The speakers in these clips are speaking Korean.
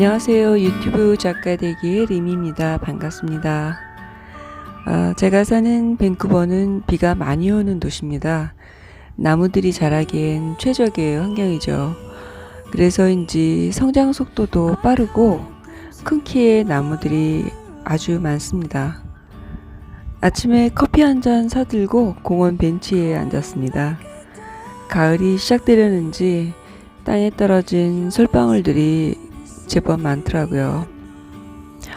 안녕하세요. 유튜브 작가 되기의 리미입니다. 반갑습니다. 아, 제가 사는 밴쿠버는 비가 많이 오는 도시입니다. 나무들이 자라기엔 최적의 환경이죠. 그래서인지 성장 속도도 빠르고 큰 키의 나무들이 아주 많습니다. 아침에 커피 한 잔 사들고 공원 벤치에 앉았습니다. 가을이 시작되려는지 땅에 떨어진 솔방울들이 제법 많더라고요.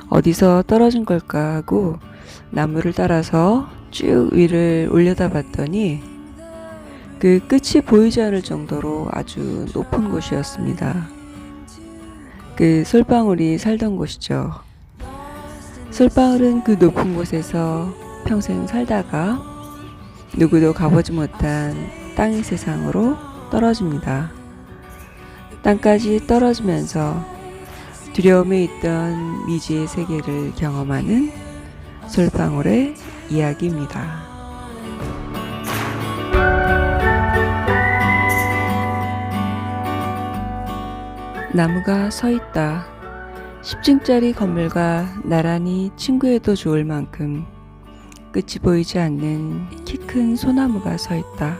어디서 떨어진 걸까 하고 나무를 따라서 쭉 위를 올려다 봤더니 그 끝이 보이지 않을 정도로 아주 높은 곳이었습니다. 그 솔방울이 살던 곳이죠. 솔방울은 그 높은 곳에서 평생 살다가 누구도 가보지 못한 땅의 세상으로 떨어집니다. 땅까지 떨어지면서 두려움에 있던 미지의 세계를 경험하는 솔방울의 이야기입니다. 나무가 서 있다. 10층짜리 건물과 나란히 친구해도 좋을 만큼 끝이 보이지 않는 키 큰 소나무가 서 있다.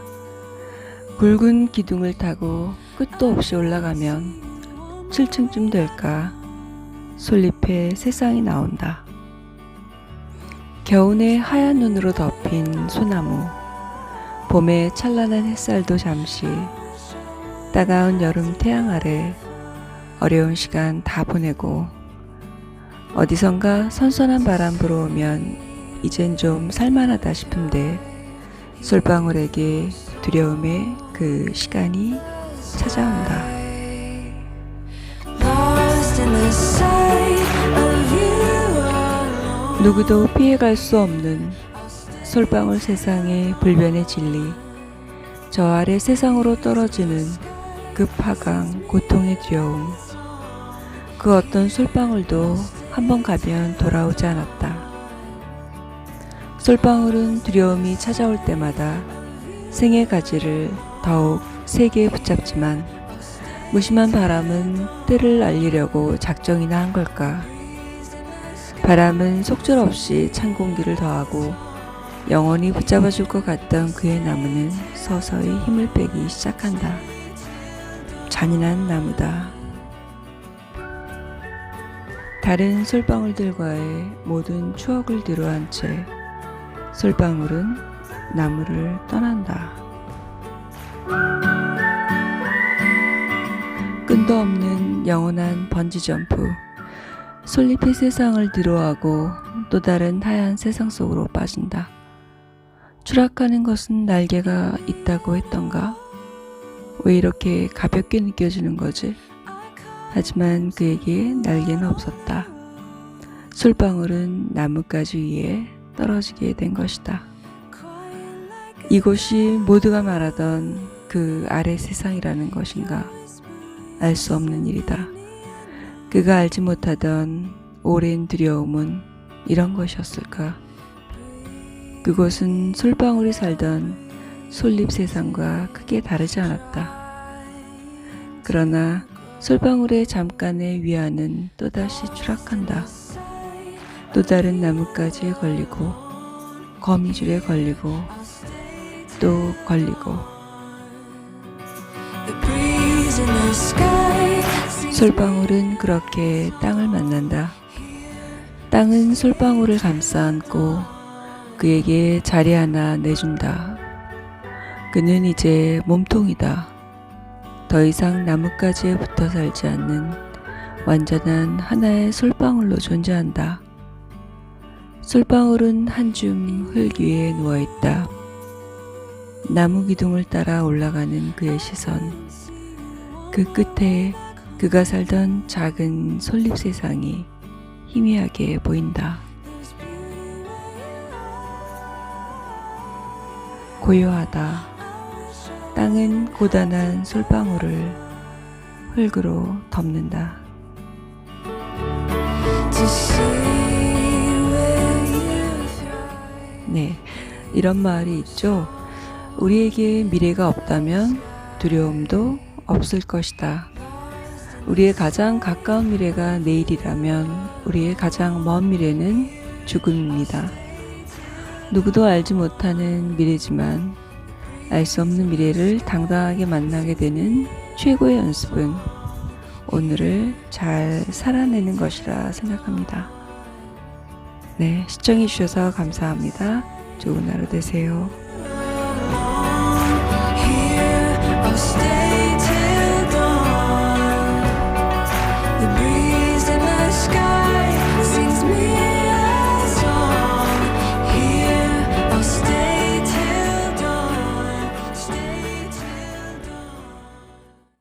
굵은 기둥을 타고 끝도 없이 올라가면 7층쯤 될까 솔잎에 새상이 나온다. 겨우내 하얀 눈으로 덮인 소나무, 봄의 찬란한 햇살도 잠시, 따가운 여름 태양 아래 어려운 시간 다 보내고, 어디선가 선선한 바람 불어오면 이젠 좀 살만하다 싶은데, 솔방울에게 두려움의 그 시간이 찾아온다. 누구도 피해갈 수 없는 솔방울 세상의 불변의 진리, 저 아래 세상으로 떨어지는 그 파강, 고통의 두려움, 그 어떤 솔방울도 한 번 가면 돌아오지 않았다. 솔방울은 두려움이 찾아올 때마다 생의 가지를 더욱 세게 붙잡지만 무심한 바람은 때를 알리려고 작정이나 한 걸까? 바람은 속절없이 찬 공기를 더하고 영원히 붙잡아 줄 것 같던 그의 나무는 서서히 힘을 빼기 시작한다. 잔인한 나무다. 다른 솔방울들과의 모든 추억을 뒤로한 채 솔방울은 나무를 떠난다. 끈도 없는 영원한 번지점프. 솔잎이 세상을 뒤로하고 또 다른 하얀 세상 속으로 빠진다. 추락하는 것은 날개가 있다고 했던가? 왜 이렇게 가볍게 느껴지는 거지? 하지만 그에게 날개는 없었다. 솔방울은 나뭇가지 위에 떨어지게 된 것이다. 이곳이 모두가 말하던 그 아래 세상이라는 것인가? 알 수 없는 일이다. 그가 알지 못하던 오랜 두려움은 이런 것이었을까? 그곳은 솔방울이 살던 솔잎 세상과 크게 다르지 않았다. 그러나 솔방울의 잠깐의 위안은 또다시 추락한다. 또 다른 나뭇가지에 걸리고 거미줄에 걸리고 또 걸리고 솔방울은 그렇게 땅을 만난다. 땅은 솔방울을 감싸 안고 그에게 자리 하나 내준다. 그는 이제 몸통이다. 더 이상 나뭇가지에 붙어 살지 않는 완전한 하나의 솔방울로 존재한다. 솔방울은 한줌 흙 위에 누워 있다. 나무 기둥을 따라 올라가는 그의 시선. 그 끝에 그가 살던 작은 솔잎 세상이 희미하게 보인다. 고요하다. 땅은 고단한 솔방울을 흙으로 덮는다. 네, 이런 말이 있죠. 우리에게 미래가 없다면 두려움도 없을 것이다. 우리의 가장 가까운 미래가 내일이라면 우리의 가장 먼 미래는 죽음입니다. 누구도 알지 못하는 미래지만 알 수 없는 미래를 당당하게 만나게 되는 최고의 연습은 오늘을 잘 살아내는 것이라 생각합니다. 네, 시청해 주셔서 감사합니다. 좋은 하루 되세요.